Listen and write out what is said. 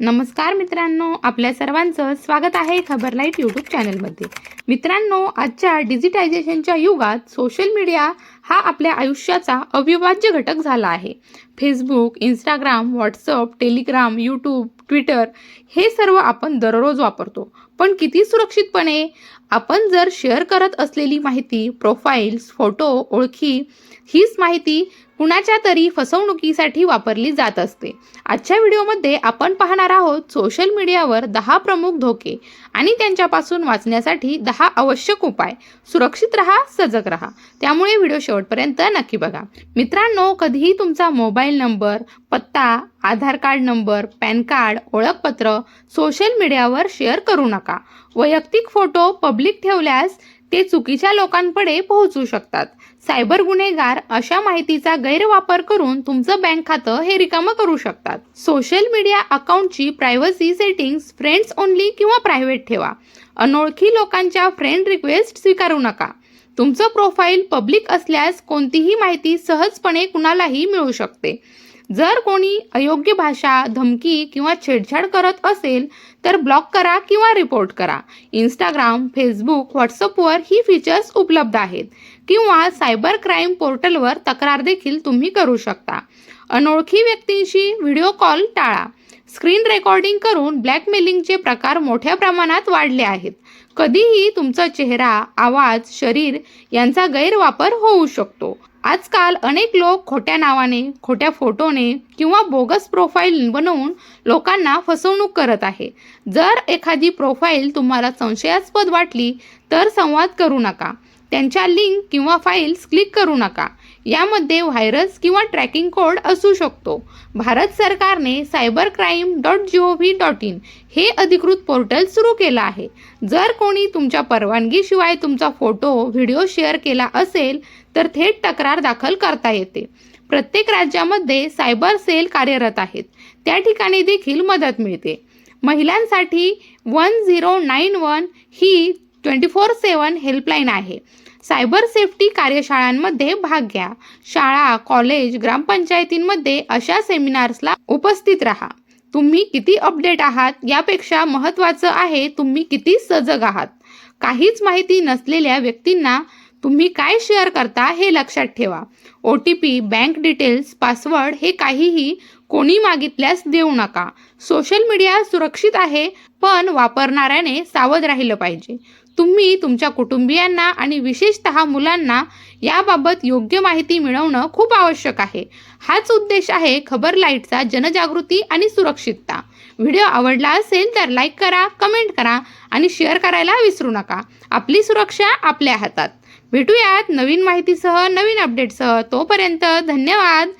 नमस्कार मित्रांनो आपल्या सर्वांचं स्वागत आहे खबर लाइट यूट्यूब चॅनलमध्ये. मित्रांनो आजच्या डिजिटायझेशनच्या युगात सोशल मीडिया हा आपल्या आयुष्याचा अविभाज्य घटक झाला आहे. Facebook Instagram WhatsApp Telegram YouTube Twitter हे सर्व आपण दररोज वापरतो. पण किती सुरक्षितपणे? आपण जर शेअर करत असलेली माहिती प्रोफाईल्स फोटो ओळखी हीच माहिती कुणाच्या तरी फसवणुकीसाठी वापरली जात असते. आजच्या व्हिडिओमध्ये आपण पाहणार आहोत सोशल मीडियावर दहा प्रमुख धोके. आणि त्यांच्यापासून वाचण्यासाठी दहा आवश्यक उपाय. सुरक्षित रहा सजग रहा. त्यामुळे व्हिडिओ शेवटपर्यंत नक्की बघा. मित्रांनो कधीही तुमचा मोबाईल नंबर पत्ता Aadhaar card number PAN card ओळखपत्र सोशल मीडियावर शेअर करू नका. वैयक्तिक फोटो पब्लिक ठेवल्यास ते चुकीच्या लोकांकडे पोहोचू शकतात. सायबर गुन्हेगार अशा माहितीचा गैरवापर करून तुमचं बँक खातं हे रिकामं करू शकतात. सोशल मीडिया अकाउंटची प्रायव्हसी सेटिंग्स फ्रेंड्स ओनली किंवा प्रायव्हेट ठेवा. अनोळखी लोकांच्या फ्रेंड रिक्वेस्ट स्वीकारू नका. तुमचं प्रोफाईल पब्लिक असल्यास कोणतीही माहिती सहजपणे कुणालाही मिळू शकते. जर कोणी अयोग्य भाषा धमकी किंवा छेडछाड करत असेल तर ब्लॉक करा किंवा रिपोर्ट करा. इंस्टाग्राम फेसबुक व्हॉट्सअपवर ही फीचर्स उपलब्ध आहेत. किंवा सायबर क्राईम पोर्टलवर तक्रार देखील तुम्ही करू शकता. अनोळखी व्यक्तींशी व्हिडिओ कॉल टाळा. स्क्रीन रेकॉर्डिंग करून ब्लॅकमेलिंगचे प्रकार मोठ्या प्रमाणात वाढले आहेत. कधीही तुमचा चेहरा आवाज शरीर यांचा गैरवापर होऊ शकतो. आजकाल अनेक लोक खोट्या नावाने खोट्या फोटोने किंवा बोगस प्रोफाईल बनवून लोकांना फसवणूक करत आहे. जर एखादी प्रोफाईल तुम्हाला संशयास्पद वाटली तर संवाद करू नका. त्यांच्या लिंक किंवा फाईल्स क्लिक करू नका. यामध्ये व्हायरस किंवा ट्रॅकिंग कोड असू शकतो. भारत सरकारने cyber crime dot G O V dot in हे अधिकृत पोर्टल सुरू केलं आहे. जर कोणी तुमच्या परवानगीशिवाय तुमचा फोटो व्हिडिओ शेअर केला असेल तर थेट तक्रार दाखल करता येते. प्रत्येक राज्यामध्ये सायबर सेल कार्यरत आहेत. त्या ठिकाणी देखील मदत मिळते. महिलांसाठी वन झिरो नाईन वन ही ट्वेंटी फोर सेवन हेल्पलाईन आहे. सायबर सेफ्टी कार्यशाळांमध्ये भाग घ्या. शाळा कॉलेज ग्रामपंचायतींमध्ये अशा सेमिनार्सला उपस्थित राहा. तुम्ही किती अपडेट आहात यापेक्षा महत्त्वाचं आहे तुम्ही किती सजग आहात. काहीच माहिती नसलेल्या व्यक्तींना तुम्ही काय शेअर करता हे लक्षात ठेवा. O T P bank details password हे काहीही कोणी मागितल्यास देऊ नका. सोशल मीडिया सुरक्षित आहे पण वापरणाऱ्याने सावध राहिलं पाहिजे. तुम्ही तुमच्या कुटुंबियांना आणि विशेषतः मुलांना याबाबत योग्य माहिती मिळवणं खूप आवश्यक आहे. हाच उद्देश आहे खबर लाईटचा जनजागृती आणि सुरक्षितता. व्हिडिओ आवडला असेल तर लाईक करा कमेंट करा आणि शेअर करायला विसरू नका. आपली सुरक्षा आपल्या हातात. भेटूयात नवीन माहितीसह नवीन अपडेटसह तोपर्यंत धन्यवाद.